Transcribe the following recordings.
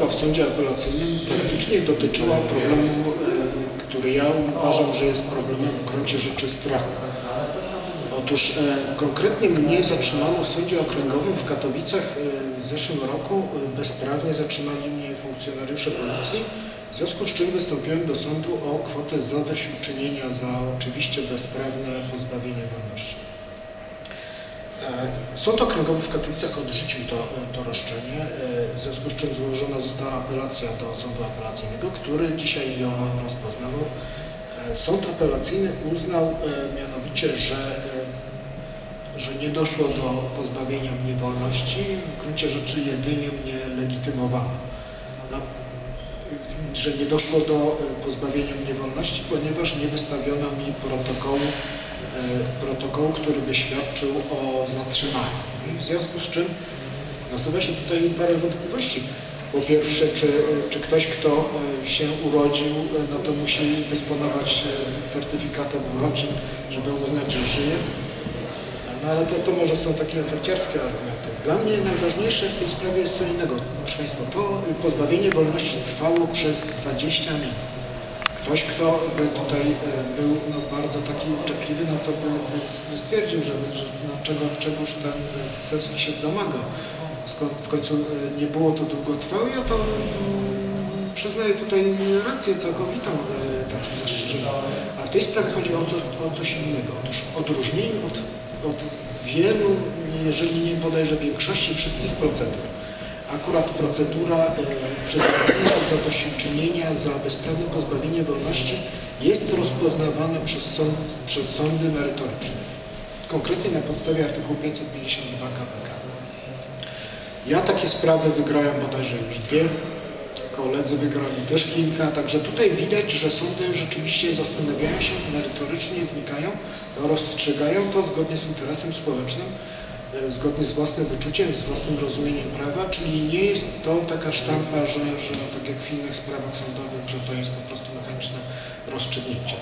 sprawa w sądzie apelacyjnym praktycznie dotyczyła problemu, e, który ja uważam, że jest problemem w gruncie rzeczy strachu. Otóż e, konkretnie mnie zatrzymano w sądzie okręgowym w Katowicach e, w zeszłym roku. Bezprawnie zatrzymali mnie funkcjonariusze policji, w związku z czym wystąpiłem do sądu o kwotę zadośćuczynienia za oczywiście bezprawne pozbawienie wolności. E, Sąd Okręgowy w Katowicach odrzucił to, to roszczenie, e, w związku z czym złożona została apelacja do Sądu Apelacyjnego, który dzisiaj ją rozpoznawał. E, Sąd apelacyjny uznał mianowicie, że, że nie doszło do pozbawienia mnie wolności, w gruncie rzeczy jedynie mnie legitymowano. No, że nie doszło do pozbawienia mnie wolności, ponieważ nie wystawiono mi protokołu, protokołu, który by świadczył o zatrzymaniu. W związku z czym nasuwa się tutaj parę wątpliwości. Po pierwsze, czy, czy ktoś, kto e, się urodził, e, no to musi dysponować e, certyfikatem urodzin, żeby uznać, że żyje. No ale to, to może są takie efekciarskie argumenty. Dla mnie najważniejsze w tej sprawie jest co innego. Proszę Państwa, to pozbawienie wolności trwało przez 20 minut. Ktoś, kto by tutaj e, był no, bardzo taki uczciwy, no to by, by stwierdził, że, że no, czego, czegoż ten Ssewski się domagał. Skąd w końcu e, nie było to długotrwałe, ja to mm, przyznaję tutaj rację całkowitą e, takim zastrzeżeniom. A w tej sprawie chodzi o, co, o coś innego. Otóż w odróżnieniu od, od wielu, jeżeli nie bodajże większości wszystkich procedur, akurat procedura e, przyznania zadośćuczynienia za bezprawne pozbawienie wolności jest rozpoznawana przez, sąd, przez sądy merytoryczne. Konkretnie na podstawie artykułu 552 KPK. Ja takie sprawy wygrałem bodajże już dwie, koledzy wygrali też kilka, także tutaj widać, że sądy rzeczywiście zastanawiają się, merytorycznie wnikają, rozstrzygają to zgodnie z interesem społecznym, zgodnie z własnym wyczuciem, z własnym rozumieniem prawa, czyli nie jest to taka sztampa, że, że tak jak w innych sprawach sądowych, że to jest po prostu mechaniczne rozstrzygnięcie.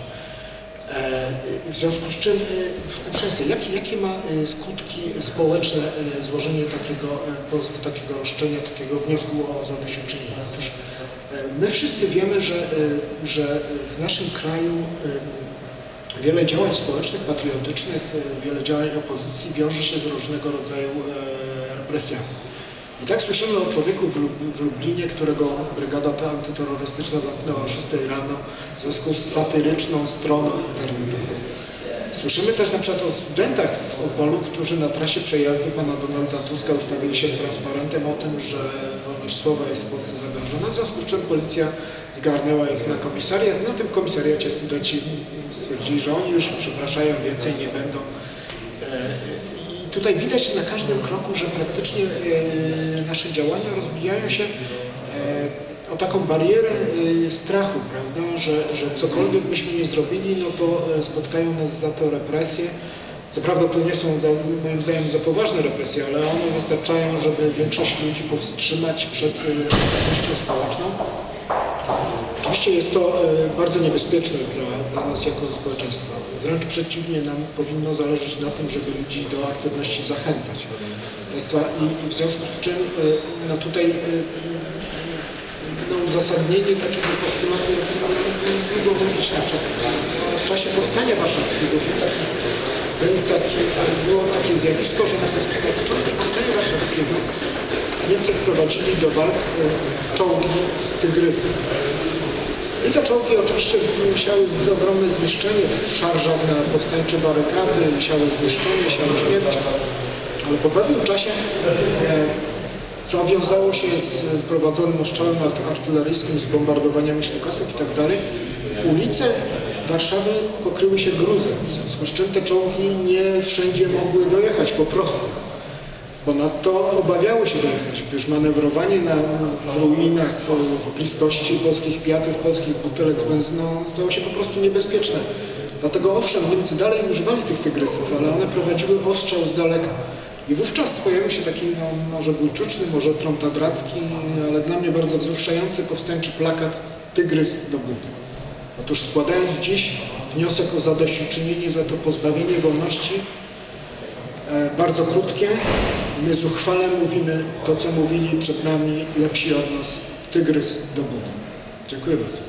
E, W związku z czym, e, proszę jakie, jakie ma e, skutki społeczne e, złożenie takiego e, pozwu, takiego roszczenia, takiego wniosku o zadośćuczynienie? Otóż e, my wszyscy wiemy, że, e, że w naszym kraju e, wiele działań społecznych, patriotycznych, e, wiele działań opozycji wiąże się z różnego rodzaju e, represjami. I tak słyszymy o człowieku w, Lub- w Lublinie, którego brygada ta antyterrorystyczna zamknęła o 6 rano w związku z satyryczną stroną internetową. Słyszymy też na przykład o studentach w Opolu, którzy na trasie przejazdu pana Donalda Tuska ustawili się z transparentem o tym, że słowa jest w Polsce zagrożona, w związku z czym policja zgarnęła ich na komisariat. Na tym komisariacie studenci stwierdzili, że oni już przepraszają, więcej nie będą. E, I tutaj widać na każdym kroku, że praktycznie e, nasze działania rozbijają się e, o taką barierę strachu, prawda, że, że cokolwiek byśmy nie zrobili, no to spotkają nas za to represje. Co prawda to nie są za, moim zdaniem za poważne represje, ale one wystarczają, żeby większość ludzi powstrzymać przed e, aktywnością społeczną. Oczywiście jest to e, bardzo niebezpieczne dla, dla nas jako społeczeństwa. Wręcz przeciwnie, nam powinno zależeć na tym, żeby ludzi do aktywności zachęcać. I, i w związku z czym e, no tutaj e, no, uzasadnienie takiego postulatu długo no, w czasie powstania warszawskiego był taki, taki, było takie zjawisko, że na na początku powstania warszawskiego Niemcy wprowadzili do walk e, czołgi tygrysy. I te czołgi oczywiście musiały z ogromne zniszczenie w szarżach na powstańcze barykady, musiały zniszczenie, musiały śmierć, ale po pewnym czasie e, to wiązało się z prowadzonym ostrzałem art- artyleryjskim, z bombardowaniem ślukasów i tak dalej. Ulice Warszawy pokryły się gruzem, w związku z czym te czołgi nie wszędzie mogły dojechać po prostu. Ponadto obawiały się dojechać, gdyż manewrowanie na, ruinach, w bliskości polskich kwiatów, polskich butelek z benzyną stało się po prostu niebezpieczne. Dlatego owszem, Niemcy dalej używali tych tygrysów, ale one prowadziły ostrzał z daleka. I wówczas pojawił się taki, no, może buńczuczny, może trątadracki, ale dla mnie bardzo wzruszający powstańczy plakat Tygrys do budy. Otóż składając dziś wniosek o zadośćuczynienie za to pozbawienie wolności, E, bardzo krótkie. My zuchwale mówimy to, co mówili przed nami lepsi od nas tygrys do Bugu. Dziękuję bardzo.